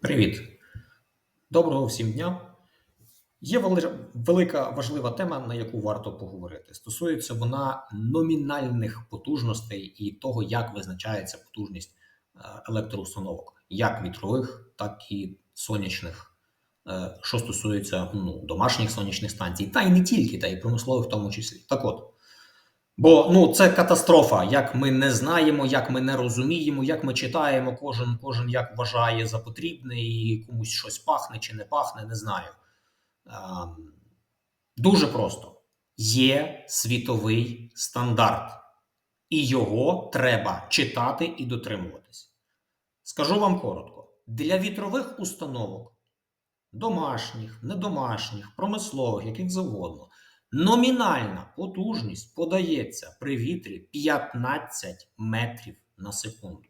Привіт. Доброго всім дня. Є велика важлива тема, на яку варто поговорити. Стосується вона номінальних потужностей і того, як визначається потужність е, електроустановок, як вітрових, так і сонячних, е, що стосується ну, домашніх сонячних станцій, та й не тільки, та й промислових в тому числі. Так от. Бо ну це катастрофа. Як ми не знаємо, як ми не розуміємо, як ми читаємо, кожен кожен як вважає за потрібне, і комусь щось пахне чи не пахне, не знаю. Ем, дуже просто: є світовий стандарт, і його треба читати і дотримуватись. Скажу вам коротко: для вітрових установок, домашніх, недомашніх, промислових, яких завгодно. Номінальна потужність подається при вітрі 15 метрів на секунду.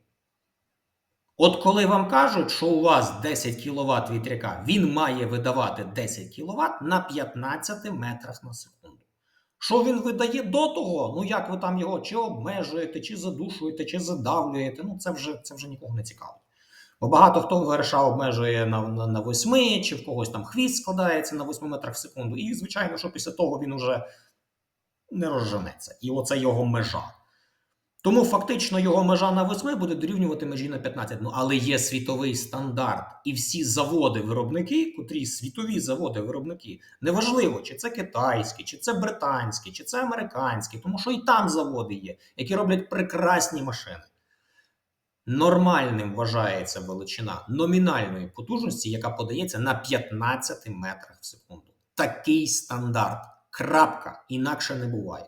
От коли вам кажуть, що у вас 10 кВт вітряка, він має видавати 10 кВт на 15 метрах на секунду. Що він видає до того, ну як ви там його чи обмежуєте, чи задушуєте, чи задавлюєте, ну це вже, це вже нікого не цікавить. Бо багато хто ВРШ обмежує на, на, на 8, чи в когось там хвіст складається на 8 метрах в секунду. І, звичайно, що після того він уже не розженеться. І оце його межа. Тому фактично його межа на 8 буде дорівнювати межі на 15. Ну, але є світовий стандарт. І всі заводи-виробники, котрі світові заводи-виробники, неважливо, чи це китайські, чи це британські, чи це американські, тому що і там заводи є, які роблять прекрасні машини. Нормальним вважається величина номінальної потужності, яка подається на 15 метрах в секунду. Такий стандарт. Крапка. Інакше не буває.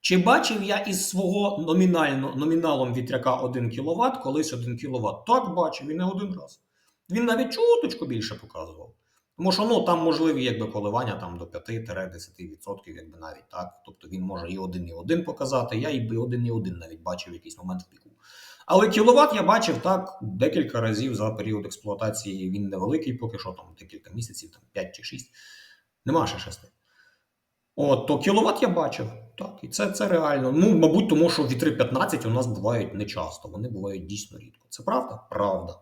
Чи бачив я із свого номінально, номіналом вітряка 1 кВт, колись 1 кВт? Так бачив, і не один раз. Він навіть чуточку більше показував. Тому що ну, там можливі якби, коливання там, до 5-10%, якби навіть так. Тобто він може і 1,1 показати, я і 1,1 навіть бачив якийсь момент в піку. Але кіловат я бачив так декілька разів за період експлуатації. Він невеликий, поки що там декілька місяців, там 5 чи 6. Нема ще 6. От, то кіловат я бачив. Так, і це, це реально. Ну, мабуть, тому що вітри 15 у нас бувають не часто, вони бувають дійсно рідко. Це правда? Правда.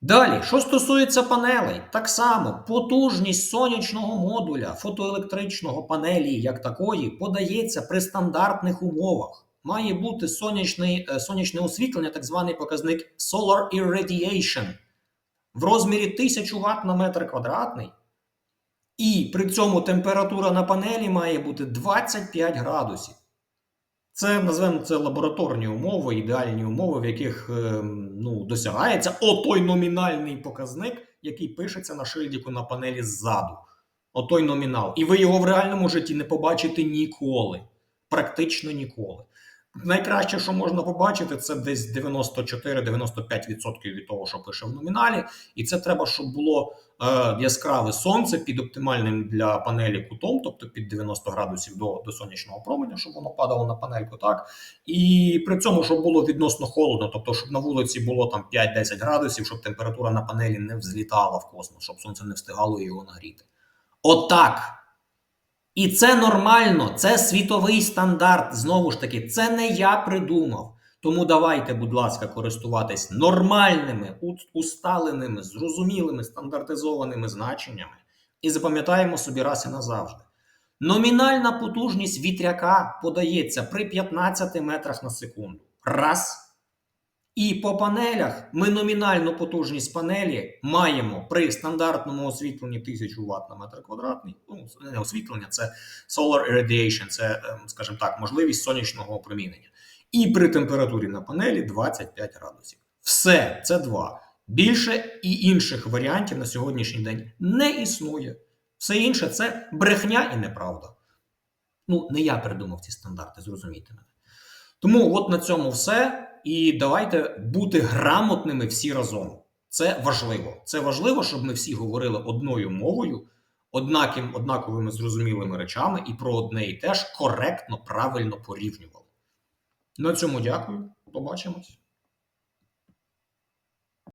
Далі, що стосується панелей, так само потужність сонячного модуля, фотоелектричного панелі, як такої, подається при стандартних умовах. Має бути сонячний, е, сонячне освітлення, так званий показник Solar Irradiation в розмірі 1000 Вт на метр квадратний. І при цьому температура на панелі має бути 25 градусів. Це назвемо це лабораторні умови, ідеальні умови, в яких е, ну, досягається отой номінальний показник, який пишеться на шильдику на панелі ззаду. Отой номінал. І ви його в реальному житті не побачите ніколи. Практично ніколи. Найкраще, що можна побачити, це десь 94-95% від того, що пише в номіналі. І це треба, щоб було е, яскраве сонце під оптимальним для панелі кутом, тобто під 90 градусів до, до сонячного променя, щоб воно падало на панельку. так. І при цьому, щоб було відносно холодно, тобто, щоб на вулиці було там 5-10 градусів, щоб температура на панелі не взлітала в космос, щоб сонце не встигало його нагріти. Отак. І це нормально, це світовий стандарт. Знову ж таки, це не я придумав. Тому давайте, будь ласка, користуватись нормальними, усталеними, зрозумілими, стандартизованими значеннями і запам'ятаємо собі раз і назавжди. Номінальна потужність вітряка подається при 15 метрах на секунду. Раз. І по панелях ми номінальну потужність панелі маємо при стандартному освітленні 1000 Вт на метр квадратний. Ну, не освітлення, це solar irradiation, це, скажімо так, можливість сонячного опромінення. І при температурі на панелі 25 градусів. Все, це два. Більше і інших варіантів на сьогоднішній день не існує. Все інше це брехня і неправда. Ну, не я придумав ці стандарти, зрозумійте мене. Тому от на цьому все. І давайте бути грамотними всі разом. Це важливо. Це важливо, щоб ми всі говорили одною мовою, однаким, однаковими зрозумілими речами і про одне і те ж коректно, правильно порівнювали. На цьому дякую. Побачимось.